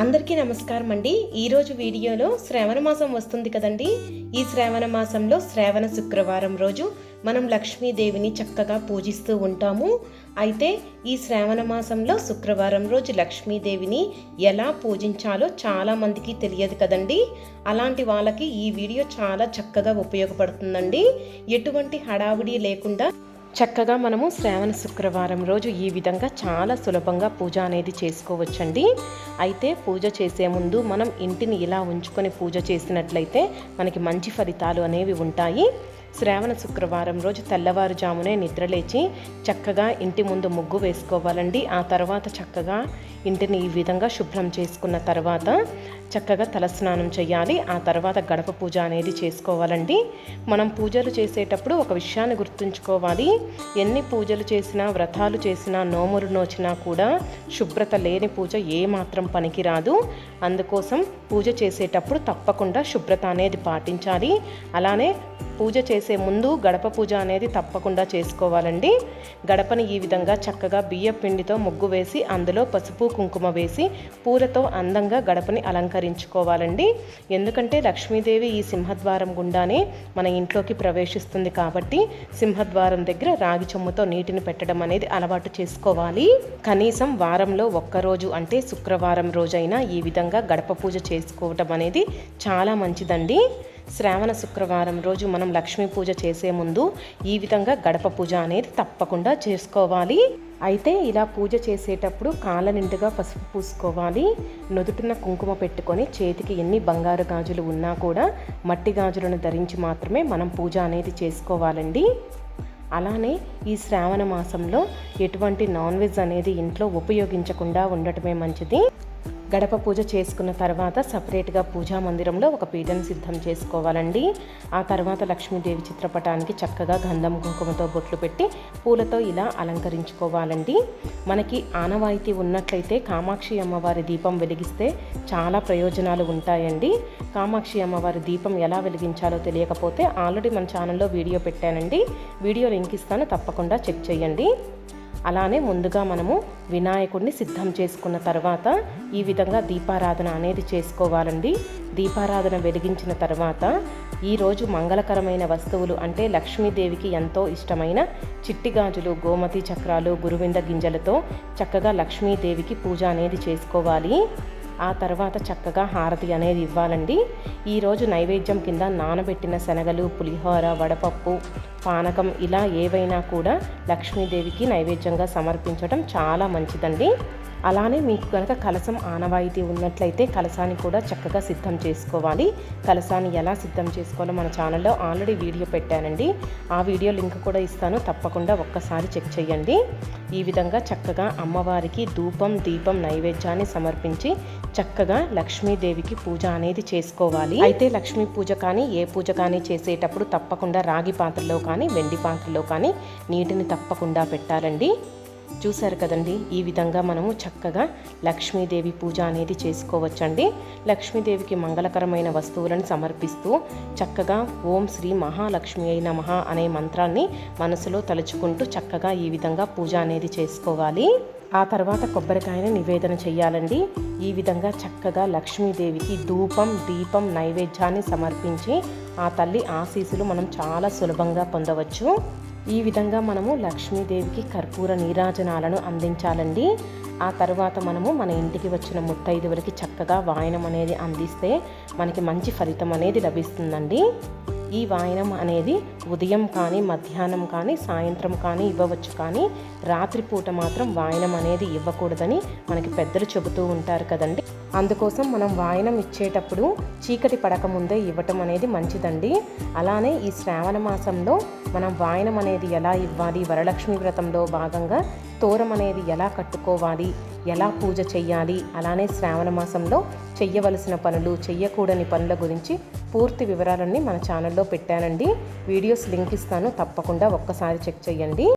అందరికీ నమస్కారం అండి ఈరోజు వీడియోలో శ్రావణ మాసం వస్తుంది కదండి. ఈ శ్రావణ మాసంలో శ్రావణ శుక్రవారం రోజు మనం లక్ష్మీదేవిని చక్కగా పూజిస్తూ ఉంటాము. అయితే ఈ శ్రావణ మాసంలో శుక్రవారం రోజు లక్ష్మీదేవిని ఎలా పూజించాలో చాలా మందికి తెలియదు కదండి. అలాంటి వాళ్ళకి ఈ వీడియో చాలా చక్కగా ఉపయోగపడుతుందండి. ఎటువంటి హడావుడి లేకుండా చక్కగా మనము శ్రావణ శుక్రవారం రోజు ఈ విధంగా చాలా సులభంగా పూజ అనేది చేసుకోవచ్చండి. అయితే పూజ చేసే ముందు మనం ఇంటిని ఇలా ఉంచుకొని పూజ చేసినట్లయితే మనకి మంచి ఫలితాలు అనేవి ఉంటాయి. శ్రావణ శుక్రవారం రోజు తెల్లవారుజామునే నిద్రలేచి చక్కగా ఇంటి ముందు ముగ్గు వేసుకోవాలండి. ఆ తర్వాత చక్కగా ఇంటిని ఈ విధంగా శుభ్రం చేసుకున్న తర్వాత చక్కగా తలస్నానం చేయాలి. ఆ తర్వాత గడప పూజ అనేది చేసుకోవాలండి. మనం పూజలు చేసేటప్పుడు ఒక విషయాన్ని గుర్తుంచుకోవాలి. ఎన్ని పూజలు చేసినా వ్రతాలు చేసినా నోములు నోచినా కూడా శుభ్రత లేని పూజ ఏమాత్రం పనికిరాదు. అందుకోసం పూజ చేసేటప్పుడు తప్పకుండా శుభ్రత అనేది పాటించాలి. అలానే పూజ చేసే ముందు గడప పూజ అనేది తప్పకుండా చేసుకోవాలండి. గడపని ఈ విధంగా చక్కగా బియ్య పిండితో ముగ్గు వేసి అందులో పసుపు కుంకుమ వేసి పూలతో అందంగా గడపని అలంకరించుకోవాలండి. ఎందుకంటే లక్ష్మీదేవి ఈ సింహద్వారం గుండానే మన ఇంట్లోకి ప్రవేశిస్తుంది కాబట్టి సింహద్వారం దగ్గర రాగి చెమ్ముతో నీటిని పెట్టడం అనేది అలవాటు చేసుకోవాలి. కనీసం వారంలో ఒక్కరోజు అంటే శుక్రవారం రోజైనా ఈ విధంగా గడప పూజ చేసుకోవటం అనేది చాలా మంచిదండి. శ్రావణ శుక్రవారం రోజు మనం లక్ష్మీ పూజ చేసే ముందు ఈ విధంగా గడప పూజ అనేది తప్పకుండా చేసుకోవాలి. అయితే ఇలా పూజ చేసేటప్పుడు కాళ్ళ నిండుగా పసుపు పూసుకోవాలి. నుదుటిన కుంకుమ పెట్టుకొని చేతికి ఎన్ని బంగారు గాజులు ఉన్నా కూడా మట్టి గాజులను ధరించి మాత్రమే మనం పూజ అనేది చేసుకోవాలండి. అలానే ఈ శ్రావణ మాసంలో ఎటువంటి నాన్ వెజ్ అనేది ఇంట్లో ఉపయోగించకుండా ఉండటమే మంచిది. గడప పూజ చేసుకున్న తర్వాత సపరేట్గా పూజా మందిరంలో ఒక పీఠను సిద్ధం చేసుకోవాలండి. ఆ తర్వాత లక్ష్మీదేవి చిత్రపటానికి చక్కగా గంధం కుంకుమతో బొట్లు పెట్టి పూలతో ఇలా అలంకరించుకోవాలండి. మనకి ఆనవాయితీ ఉన్నట్లయితే కామాక్షి అమ్మవారి దీపం వెలిగిస్తే చాలా ప్రయోజనాలు ఉంటాయండి. కామాక్షి అమ్మవారి దీపం ఎలా వెలిగించాలో తెలియకపోతే ఆల్రెడీ మన ఛానల్లో వీడియో పెట్టానండి. వీడియో లింక్ ఇస్తాను తప్పకుండా చెక్ చేయండి. అలానే ముందుగా మనము వినాయకుడిని సిద్ధం చేసుకున్న తర్వాత ఈ విధంగా దీపారాధన అనేది చేసుకోవాలండి. దీపారాధన వెలిగించిన తర్వాత ఈరోజు మంగళకరమైన వస్తువులు అంటే లక్ష్మీదేవికి ఎంతో ఇష్టమైన చిట్టి గాజులు గోమతి చక్రాలు గురువింద గింజలతో చక్కగా లక్ష్మీదేవికి పూజ అనేది చేసుకోవాలి. ఆ తర్వాత చక్కగా హారతి అనేది ఇవ్వాలండి. ఈరోజు నైవేద్యం కింద నానబెట్టిన శనగలు పులిహోర వడపప్పు పానకం ఇలా ఏవైనా కూడా లక్ష్మీదేవికి నైవేద్యంగా సమర్పించడం చాలా మంచిదండి. అలానే మీకు కనుక కలసం ఆనవాయితీ ఉన్నట్లయితే కలసాన్ని కూడా చక్కగా సిద్ధం చేసుకోవాలి. కలసాన్ని ఎలా సిద్ధం చేసుకోవాలో మన ఛానల్లో ఆల్రెడీ వీడియో పెట్టానండి. ఆ వీడియో లింక్ కూడా ఇస్తాను. తప్పకుండా ఒక్కసారి చెక్ చేయండి. ఈ విధంగా చక్కగా అమ్మవారికి ధూపం దీపం నైవేద్యాన్ని సమర్పించి చక్కగా లక్ష్మీదేవికి పూజ అనేది చేసుకోవాలి. అయితే లక్ష్మీ పూజ కానీ ఏ పూజ కానీ చేసేటప్పుడు తప్పకుండా రాగి పాత్రలో కానీ వెండి పాత్రలో కానీ నీటిని తప్పకుండా పెట్టాలండి. చూశారు కదండి ఈ విధంగా మనము చక్కగా లక్ష్మీదేవి పూజ అనేది చేసుకోవచ్చండి. లక్ష్మీదేవికి మంగళకరమైన వస్తువులను సమర్పిస్తూ చక్కగా ఓం శ్రీ మహాలక్ష్మి అయిన మహా అనే మంత్రాన్ని మనసులో తలుచుకుంటూ చక్కగా ఈ విధంగా పూజ అనేది చేసుకోవాలి. ఆ తర్వాత కొబ్బరికాయని నివేదన చేయాలండి ఈ విధంగా చక్కగా లక్ష్మీదేవికి ధూపం దీపం నైవేద్యాన్ని సమర్పించి ఆ తల్లి ఆశీస్సులు మనం చాలా సులభంగా పొందవచ్చు. ఈ విధంగా మనము లక్ష్మీదేవికి కర్పూర నీరాజనాలను అందించాలండి. ఆ తర్వాత మనము మన ఇంటికి వచ్చిన ముత్తైదువులకి చక్కగా వాయనం అనేది అందిస్తే మనకి మంచి ఫలితం అనేది లభిస్తుందండి. ఈ వాయనం అనేది ఉదయం కానీ మధ్యాహ్నం కానీ సాయంత్రం కానీ ఇవ్వవచ్చు. కానీ రాత్రిపూట మాత్రం వాయనం అనేది ఇవ్వకూడదని మనకి పెద్దలు చెబుతూ ఉంటారు కదండి. అందుకోసం మనం వాయనం ఇచ్చేటప్పుడు చీకటి పడకముందే ఇవ్వటం అనేది మంచిదండి. అలానే ఈ శ్రావణ మాసంలో మనం వాయనం అనేది ఎలా ఇవ్వాలి వరలక్ష్మి వ్రతంలో భాగంగా తోరం అనేది ఎలా కట్టుకోవాలి ఎలా పూజ చెయ్యాలి? అలానే శ్రావణ మాసంలో చెయ్యవలసిన పనులు చెయ్యకూడని పనుల గురించి పూర్తి వివరాలన్నీ మన ఛానల్లో పెట్టానండి. వీడియోస్ లింక్ ఇస్తాను తప్పకుండా ఒక్కసారి చెక్ చేయండి